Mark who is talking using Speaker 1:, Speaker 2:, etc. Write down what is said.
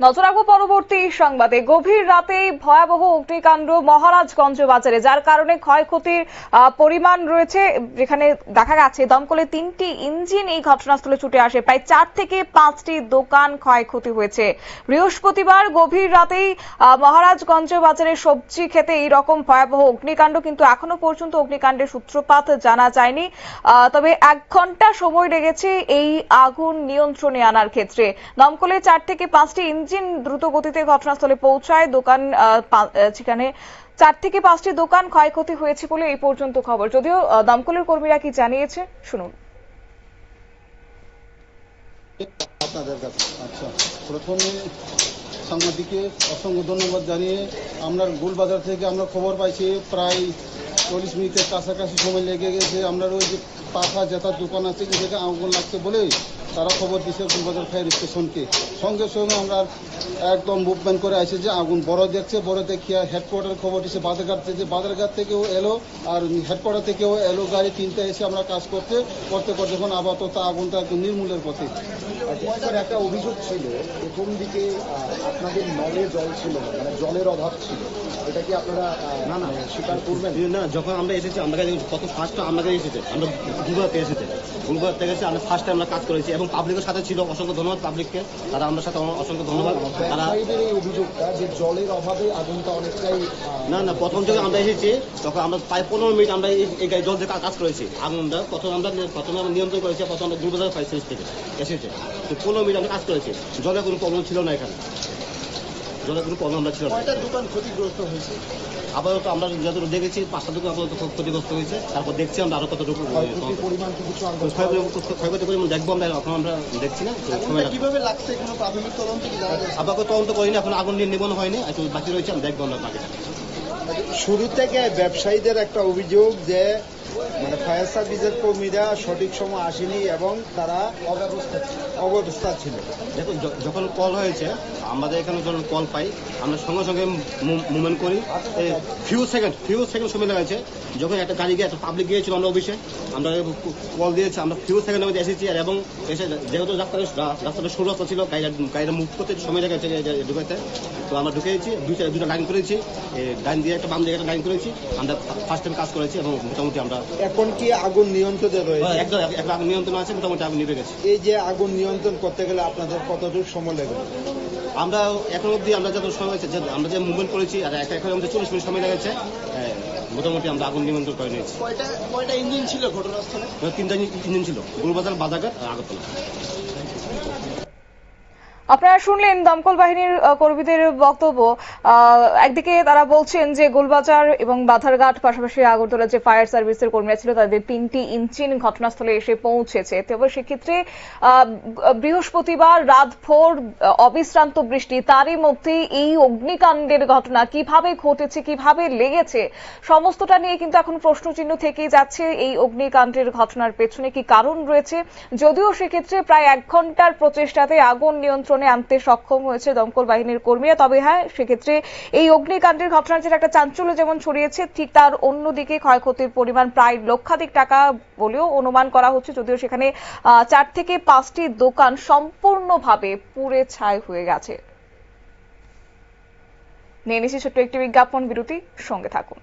Speaker 1: নজর রাখব পরবর্তী সংবাদে। গভীর রাতে ভয়াবহ অগ্নিকাণ্ড মহারাজগঞ্জ বাজারে, যার কারণে ক্ষয়ক্ষতির পরিমাণ রয়েছে। যেখানে দেখা গেছে, দমকলে তিনটি ইঞ্জিন এই ঘটনাস্থলে ছুটে আসে। প্রায় চার থেকে পাঁচটি দোকান ক্ষয়ক্ষতি হয়েছে। বৃহস্পতিবার গভীর রাতেই মহারাজগঞ্জ বাজারে সবজি খেতে এই রকম ভয়াবহ অগ্নিকাণ্ড কিন্তু এখনও পর্যন্ত অগ্নিকাণ্ডের সূত্রপাত জানা যায়নি। তবে এক ঘণ্টা সময় লেগেছে এই আগুন নিয়ন্ত্রণে আনার ক্ষেত্রে। দমকলে চার থেকে পাঁচটি ইঞ্জিন দ্রুত গতিতে ঘটনাস্থলে পৌঁছায়। দোকান সেখানে চার থেকে পাঁচটি দোকান ক্ষয়ক্ষতি হয়েছে বলে এই পর্যন্ত খবর। যদিও দমকলের কর্মীরা কি জানিয়েছে, শুনুন।
Speaker 2: আচ্ছা। সাংবাদিককে অসংখ্য ধন্যবাদ জানিয়ে আমরা গোলবাজার থেকে আমরা খবর পাইছি, প্রায় চল্লিশ মিনিটের কাছাকাছি সময় লেগে গেছে। আমরা ওই যে পাখা জেতার দোকান আছে যে জায়গায় আগুন লাগছে বলে তারা খবর দিছে গোলবাজার ফায়ার স্টেশনকে। সঙ্গে সঙ্গে আমরা একদম মুভমেন্ট করে আসে যে আগুন বড় দেখছে বড় দেখিয়া হেডকোয়ার্টার খবর দিছে বাজারঘাট থেকে বাজারঘাট থেকেও এলো আর হেডকোয়ার্টার থেকেও এলো গাড়ি তিনটে এসে আমরা কাজ করতে করতে করতে এখন আপাতত আগুনটা একদম নির্মূলের পথে।
Speaker 3: স্যার একটা অভিযোগ ছিল প্রথম দিকে আপনাদের নলে জল ছিল না মানে জলের অভাব ছিল। এটা কি আপনারা না না স্বীকার করবেন?
Speaker 4: না যখন আমরা এসেছি আমরা কত ফার্স্ট আমাকে এসেছে আমরা গুলবারতে এসেছে। গুলবার থেকে আমরা ফার্স্ট আমরা কাজ করেছি এবং পাবলিকের সাথে ছিল অসংখ্য ধন্যবাদ পাবলিককে তারা আমরা সাথে অসংখ্য ধন্যবাদ। তারা
Speaker 3: এই অভিযোগটা যে জলের অভাবে আগুনটা অনেকটাই
Speaker 4: না না প্রথম থেকে আমরা এসেছি তখন আমরা প্রায় পনেরো মিনিট আমরা এই- গায়ে জল থেকে কাজ করেছি। আগুনটা প্রথম আমরা প্রথমে আমরা নিয়ন্ত্রণ করেছি প্রথম আমরা গুলবাজার পাইছি থেকে এসেছে। তো পনেরো মিনিট আমরা কাজ করেছি। জলের কোনো প্রবলেম ছিল না এখানে। জলের কোনো প্রবলেম আমরা ছিল
Speaker 3: কয়টা দোকান ক্ষতিগ্রস্ত হয়েছে?
Speaker 4: আপাতত আমরা যতটুকু দেখেছি পাঁচটা দোকান আপাতত খুব ক্ষতিগ্রস্ত হয়েছে। তারপর দেখছি আমরা আরও কতটুকু
Speaker 3: ক্ষয়ক্ষতির পরিমাণ কি কিছু
Speaker 4: ক্ষয়ক্ষতি ক্ষয়ক্ষতি পরিমাণ দেখব আমরা এখন আমরা দেখছি না।
Speaker 3: কীভাবে লাগছে কোনো প্রাথমিক তদন্ত কি জানা গেছে?
Speaker 4: আপাতত তদন্ত করিনি এখন আগুন নিয়ে নিবন হয়নি একটু বাকি রয়েছে আমি দেখব আমরা বাকিটা
Speaker 5: শুরু থেকে ব্যবসায়ীদের একটা অভিযোগ যে মানে ফায়ার সার্ভিসের কর্মীরা সঠিক সময় আসেনি এবং তারা অব্যবস্থা ছিল।
Speaker 4: দেখুন যখন কল হয়েছে আমাদের এখানে যখন কল পাই আমরা সঙ্গে সঙ্গে মুভমেন্ট করি। ফিউ সেকেন্ড ফিউ সেকেন্ড সময় লেগেছে যখন একটা গাড়ি গিয়ে একটা পাবলিক গিয়েছিল আমরা অফিসে আমরা কল দিয়েছি আমরা ফিউ সেকেন্ডের মধ্যে এসেছি আর এবং এসে যেহেতু রাস্তাটা রাস্তাটা সরু রাস্তা ছিল গাড়িটা গাড়িটা মুভ করতে সময় লেগেছে ঢুকাতে। তো আমরা ঢুকেছি দুইটা দুটো লাইন করেছি এ, ডাইন দিয়ে একটা বাম দিয়ে একটা লাইন করেছি আমরা ফার্স্ট টাইম কাজ করেছি এবং মোটামুটি আমরা
Speaker 5: এখন কি আগুন নিয়ন্ত্রণে রয়েছে?
Speaker 4: একদম একটা আগুন নিয়ন্ত্রণ আছে মোটামুটি আগুন নিভে গেছে।
Speaker 5: এই যে আগুন নিয়ন্ত্রণ করতে গেলে আপনাদের কতটুকু সময় লাগবে
Speaker 4: আমরা এখন অব্দি আমরা যত সময় হয়েছে আমরা যে মুভমেন্ট করেছি আর এক এখন আমাদের চল্লিশ মিনিট সময় লেগেছে এ, মোটামুটি আমরা আগুন নিয়ন্ত্রণ করে নিয়েছি।
Speaker 3: কয়টা কয়টা ইঞ্জিন ছিল ঘটনাস্থলে?
Speaker 4: তিনটা ইঞ্জিন ছিল গুলবাজার বাজারঘাট আর আগরতলা।
Speaker 1: আপনারা শুনলেন দমকল বাহিনীর কর্মীদের বক্তব্য। একদিকে তারা বলছেন যে গোলবাজার এবং বাধারঘাট, পাশাপাশি আগরতলা যে ফায়ার সার্ভিসের কর্মীরা ছিল, তাদের তিনটি ইঞ্জিন ঘটনাস্থলে এসে পৌঁছেছে। তবে সেক্ষেত্রে বৃহস্পতিবার রাতভোর অবিশ্রান্ত বৃষ্টি, তারই মধ্যে এই অগ্নিকাণ্ডের ঘটনা কীভাবে ঘটেছে, কীভাবে লেগেছে, সমস্তটা নিয়ে কিন্তু এখন প্রশ্নচিহ্ন থেকেই যাচ্ছে এই অগ্নিকাণ্ডের ঘটনার পেছনে কি কারণ রয়েছে। যদিও সেক্ষেত্রে প্রায় এক ঘণ্টার প্রচেষ্টাতে আগুন নিয়ন্ত্রণে আনতে সক্ষম হয়েছে দমকল বাহিনীর কর্মীরা। তবে হ্যাঁ সেক্ষেত্রে এই অগ্নিকাণ্ডের ঘটনার যেটা একটা চাঞ্চল্য যেমন ছড়িয়েছে, ঠিক তার অন্যদিকে ক্ষয়ক্ষতির পরিমাণ প্রায় লক্ষাধিক টাকা বলেও অনুমান করা হচ্ছে। যদিও সেখানে চার থেকে পাঁচটি দোকান সম্পূর্ণভাবে পুড়ে ছাই হয়ে গেছে। নিয়ে নিচ্ছি ছোট্ট একটি বিজ্ঞাপন, বিরতি, সঙ্গে থাকুন।